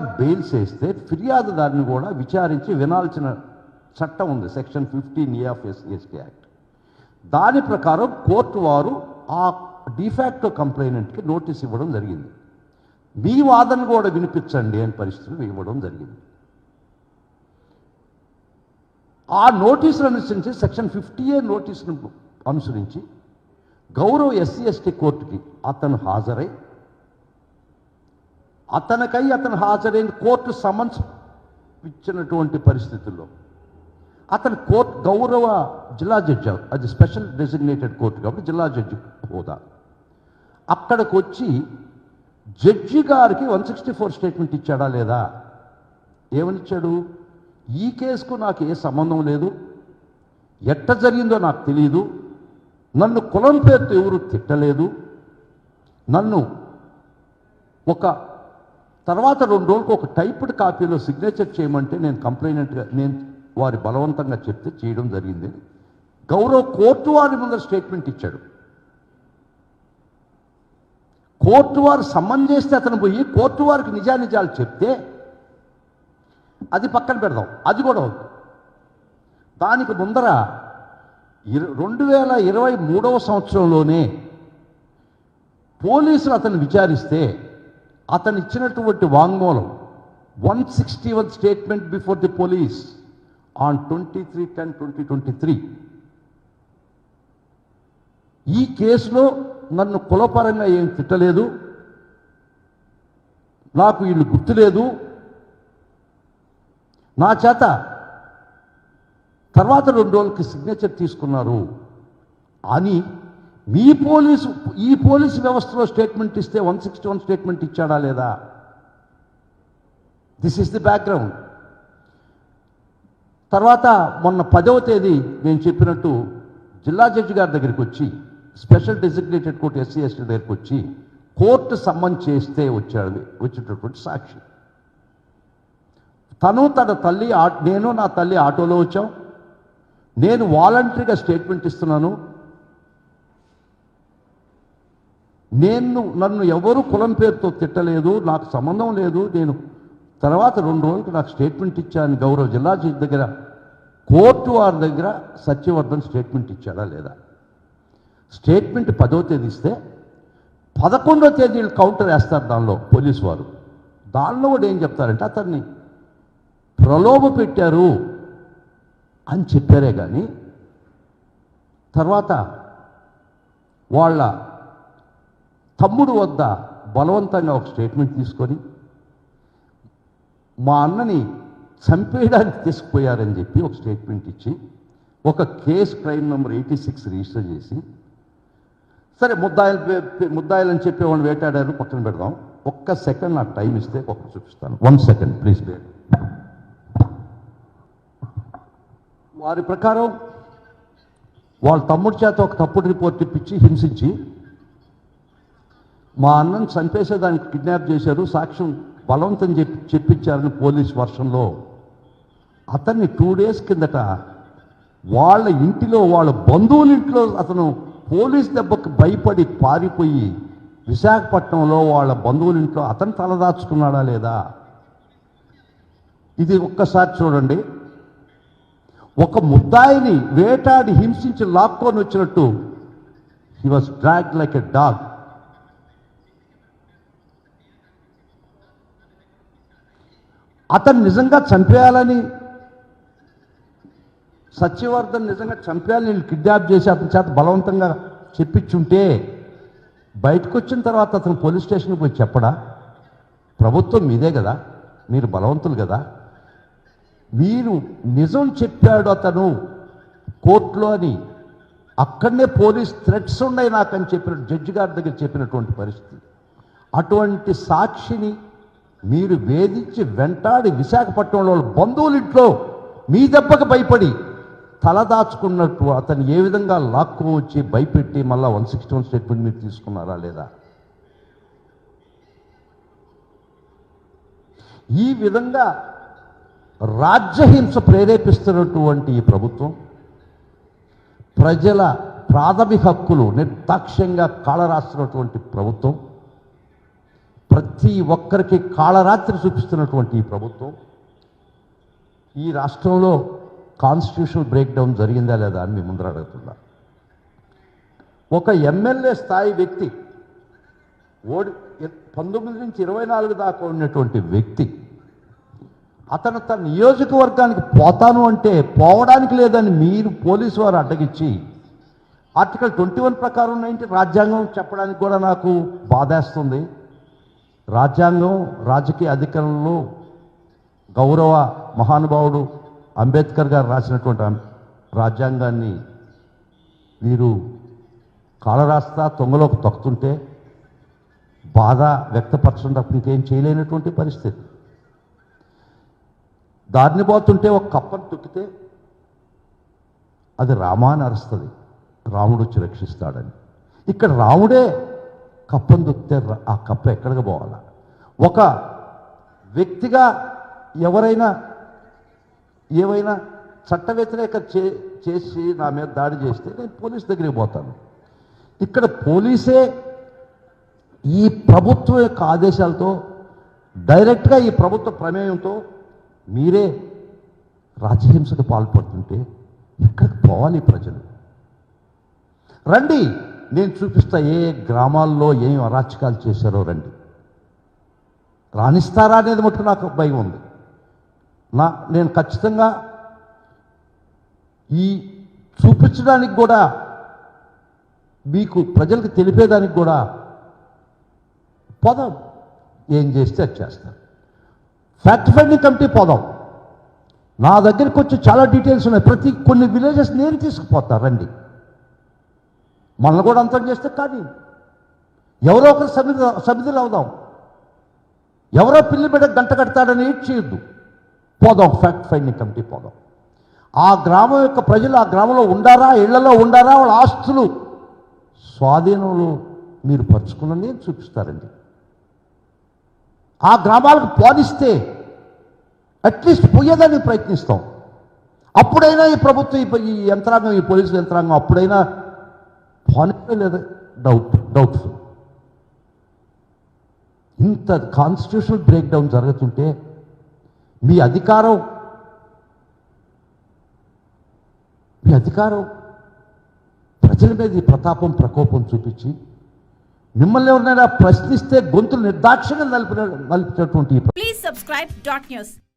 Bails వేస్తే ఫిర్యాదుదారుని కూడా విచారించి వినాల్సిన చట్టం ఉంది section fifteen A of S act. దాని ప్రకారం కోర్టు వారు ఆ డిఫాక్టో కంప్లైనెంట్కి నోటీస్ ఇవ్వడం జరిగింది. మీ వాదన కూడా వినిపించండి అని పరిస్థితులు ఇవ్వడం జరిగింది. ఆ నోటీసులు అనుసరించి సెక్షన్ ఫిఫ్టీ ఏ నోటీసును అనుసరించి గౌరవ ఎస్సీ ఎస్టీ కోర్టుకి అతను హాజరై అతనికై అతను హాజరైన కోర్టు సమన్స్ ఇచ్చినటువంటి పరిస్థితుల్లో అతను కోర్టు గౌరవ జిల్లా జడ్జి అది స్పెషల్ డెసిగ్నేటెడ్ కోర్టు కాబట్టి జిల్లా జడ్జి హోదా. అక్కడికి వచ్చి జడ్జి గారికి వన్ సిక్స్టీ ఫోర్ స్టేట్మెంట్ ఇచ్చాడా లేదా? ఏమనిచ్చాడు? ఈ కేసుకు నాకు ఏ సంబంధం లేదు. ఎట్ట జరిగిందో నాకు తెలియదు నన్ను కులం పేరుతో ఎవరు తిట్టలేదు. నన్ను ఒక తర్వాత రెండు రోజులకు ఒక టైప్డ్ కాపీలో సిగ్నేచర్ చేయమంటే నేను కంప్లైనెంట్గా నేను వారి బలవంతంగా చెప్తే చేయడం జరిగింది. గౌరవ కోర్టు వారి ముందర స్టేట్మెంట్ ఇచ్చాడు. కోర్టు వారు సమ్మన్ చేస్తే అతను పోయి కోర్టు వారికి నిజానిజాలు చెప్తే అది పక్కన పెడదాం. అది కూడా ఉంది దానికి ముందర ఇరు రెండు వేల ఇరవై మూడవ సంవత్సరంలోనే పోలీసులు అతను విచారిస్తే అతను ఇచ్చినటువంటి వాంగ్మూలం one sixty one statement before the police on twenty three ten twenty twenty three ఈ కేసులో నన్ను కులపరంగా ఏం తిట్టలేదు నాకు వీళ్ళు గుర్తులేదు. నా చేత తర్వాత రెండు రోజులకి సిగ్నేచర్ తీసుకున్నారు అని మీ పోలీసు ఈ పోలీసు వ్యవస్థలో స్టేట్మెంట్ ఇస్తే వన్ సిక్స్టీ వన్ స్టేట్మెంట్ ఇచ్చాడా లేదా? దిస్ ఇస్ ది బ్యాక్గ్రౌండ్ తర్వాత మొన్న పదవ తేదీ నేను చెప్పినట్టు జిల్లా జడ్జి గారి దగ్గరికి వచ్చి special designated court SC ST దగ్గరికి వచ్చి కోర్టు సమ్మన్ చేస్తే వచ్చాడు వచ్చేటటువంటి సాక్షి. తను తన తల్లి నేను నా తల్లి ఆటోలో వచ్చాం. నేను వాలంటరీగా స్టేట్మెంట్ ఇస్తున్నాను. నేను నన్ను ఎవరు కులం పేరుతో తిట్టలేదు నాకు సంబంధం లేదు. నేను తర్వాత రెండు రోజులకు నాకు స్టేట్మెంట్ ఇచ్చాను గౌరవ జిల్లా జడ్జి దగ్గర కోర్టు వారి దగ్గర సత్యవర్ధన్ స్టేట్మెంట్ ఇచ్చాడా లేదా? స్టేట్మెంట్ పదో తేదీ ఇస్తే పదకొండో తేదీ వీళ్ళు కౌంటర్ వేస్తారు దానిలో పోలీసు వారు. దానిలో కూడా ఏం చెప్తారంటే అతన్ని ప్రలోభ పెట్టారు అని చెప్పారే కానీ తర్వాత వాళ్ళ తమ్ముడు వద్ద బలవంతంగా ఒక స్టేట్మెంట్ తీసుకొని మా అన్నని చంపేయడానికి తీసుకుపోయారని చెప్పి ఒక స్టేట్మెంట్ ఇచ్చి ఒక case crime number eighty six register చేసి సరే ముద్దాయిలు ముద్దాయిలు అని చెప్పి వాళ్ళని వేటాడారు పక్కన పెడదాం. ఒక్క సెకండ్ నాకు టైం ఇస్తే ఒకటి చూపిస్తాను. వన్ సెకండ్ ప్లీజ్ బేర్ వారి ప్రకారం వాళ్ళ తమ్ముడి చేత ఒక తప్పుడు రిపోర్ట్ ఇప్పించి హింసించి మా అన్నను చంపేసేదానికి కిడ్నాప్ చేశారు సాక్ష్యం బలవంతం చెప్పి చెప్పించారని పోలీస్ వర్షంలో. అతన్ని టూ డేస్ కిందట వాళ్ళ ఇంటిలో వాళ్ళ బంధువుల ఇంట్లో అతను పోలీస్ దెబ్బకు భయపడి పారిపోయి విశాఖపట్నంలో వాళ్ళ బంధువుల ఇంట్లో అతను తలదాచుకున్నాడా లేదా? ఇది ఒక్కసారి చూడండి. ఒక ముద్దాయిని వేటాడి హింసించి లాక్కొని వచ్చినట్టు he was drag like a dog అతను నిజంగా చంపేయాలని సత్యవర్ధన్ నిజంగా చంపేయాలని వీళ్ళు కిడ్నాప్ చేసి అతని చేత బలవంతంగా చెప్పించుంటే బయటకు వచ్చిన తర్వాత అతను పోలీస్ స్టేషన్కి పోయి చెప్పడా? ప్రభుత్వం మీదే కదా మీరు బలవంతులు కదా. మీరు నిజం చెప్పాడు అతను కోర్టులో అని. అక్కడనే పోలీస్ థ్రెట్స్ ఉన్నాయి నాకని చెప్పిన జడ్జి గారి దగ్గర చెప్పినటువంటి పరిస్థితి. అటువంటి సాక్షిని మీరు వేధించి వెంటాడి విశాఖపట్నంలో వాళ్ళ బంధువుల ఇంట్లో మీ దెబ్బకు భయపడి తలదాచుకున్నట్టు అతను ఏ విధంగా లాక్కు వచ్చి భయపెట్టి మళ్ళీ వన్ సిక్స్టీ వన్ స్టేట్మెంట్ మీరు తీసుకున్నారా లేదా? ఈ విధంగా రాజ్యహింస ప్రేరేపిస్తున్నటువంటి ఈ ప్రభుత్వం ప్రజల ప్రాథమిక హక్కులు నిర్దాక్ష్యంగా కాళరాస్తున్నటువంటి ప్రభుత్వం ప్రతి ఒక్కరికి కాళరాత్రి చూపిస్తున్నటువంటి ఈ ప్రభుత్వం ఈ రాష్ట్రంలో కాన్స్టిట్యూషన్ బ్రేక్ డౌన్ జరిగిందా లేదా అని మీ ముందర అడుగుతున్నా. ఒక ఎమ్మెల్యే స్థాయి వ్యక్తి ఓడి పంతొమ్మిది నుంచి ఇరవై నాలుగు దాకా ఉన్నటువంటి వ్యక్తి అతను తన నియోజకవర్గానికి పోతాను అంటే పోవడానికి లేదని మీరు పోలీసు వారు అడ్డగించి ఆర్టికల్ ట్వంటీ వన్ ప్రకారం ఏంటి రాజ్యాంగం చెప్పడానికి కూడా నాకు బాధేస్తుంది. రాజ్యాంగం రాజకీయ అధికారంలో గౌరవ మహానుభావుడు అంబేద్కర్ గారు రాసినటువంటి రాజ్యాంగాన్ని మీరు కాలరాస్తా తొంగలోకి తొక్కుతుంటే బాధ వ్యక్తపరచడం తప్ప ఇంకేం చేయలేనటువంటి పరిస్థితి. దారిని పోతుంటే ఒక కప్పను తొక్కితే అది రామాని అరుస్తుంది. రాముడు వచ్చి రక్షిస్తాడని. ఇక్కడ రాముడే కప్పను దొక్కితే ఆ కప్ప ఎక్కడికి పోవాలా? ఒక వ్యక్తిగా ఎవరైనా ఏవైనా చట్ట వ్యతిరేక చే చేసి నా మీద దాడి చేస్తే నేను పోలీస్ దగ్గరికి పోతాను. ఇక్కడ పోలీసే ఈ ప్రభుత్వం యొక్క ఆదేశాలతో డైరెక్ట్గా ఈ ప్రభుత్వ ప్రమేయంతో మీరే రాజహింసకు పాల్పడుతుంటే ఎక్కడికి పోవాలి ప్రజలు? రండి! నేను చూపిస్తా ఏ గ్రామాల్లో ఏం అరాచకాలు చేశారో రండి. రాణిస్తారా అనేది మటుకు నాకు భయం ఉంది. నా నేను ఖచ్చితంగా ఈ చూపించడానికి కూడా మీకు ప్రజలకు తెలిపేదానికి కూడా పోదాం. ఏం చేస్తే అది చేస్తాను ఫ్యాక్ట్ ఫైండింగ్ కమిటీ పోదాం. నా దగ్గరికి వచ్చి చాలా డీటెయిల్స్ ఉన్నాయి. ప్రతి కొన్ని విలేజెస్ నేను తీసుకుపోతా రండి. మనల్ని కూడా అంతం చేస్తే కానీ ఎవరో ఒకరు సమిధి సమిధిలో అవుదాం ఎవరో పిల్లి బిడ్డ గంట కడతాడని ఏడ్ చేయొద్దు. పోదాం ఫ్యాక్ట్ ఫైండింగ్ కమిటీ పోదాం. ఆ గ్రామం యొక్క ప్రజలు ఆ గ్రామంలో ఉండారా ఇళ్ళలో ఉండారా వాళ్ళ ఆస్తులు స్వాధీనంలో మీరు పరుచుకున్నది చూపిస్తారండి. ఆ గ్రామాలకు పోలిస్తే అట్లీస్ట్ పోయేదానికి ప్రయత్నిస్తాం. అప్పుడైనా ఈ ప్రభుత్వం ఈ ఈ యంత్రాంగం ఈ పోలీసు యంత్రాంగం అప్పుడైనా పాలిటికల్ లేదా డౌట్ డౌట్ఫుల్ ఇంత కాన్స్టిట్యూషనల్ బ్రేక్ డౌన్ జరుగుతుంటే మీ అధికారం మీ అధికారం ప్రజల మీద ఈ ప్రతాపం ప్రకోపం చూపించి మిమ్మల్ని ఎవరినైనా ప్రశ్నిస్తే గొంతులు నిర్దాక్షిణ్యం నలిపిన నలిపినటువంటి ప్లీజ్ సబ్స్క్రైబ్ subscribe.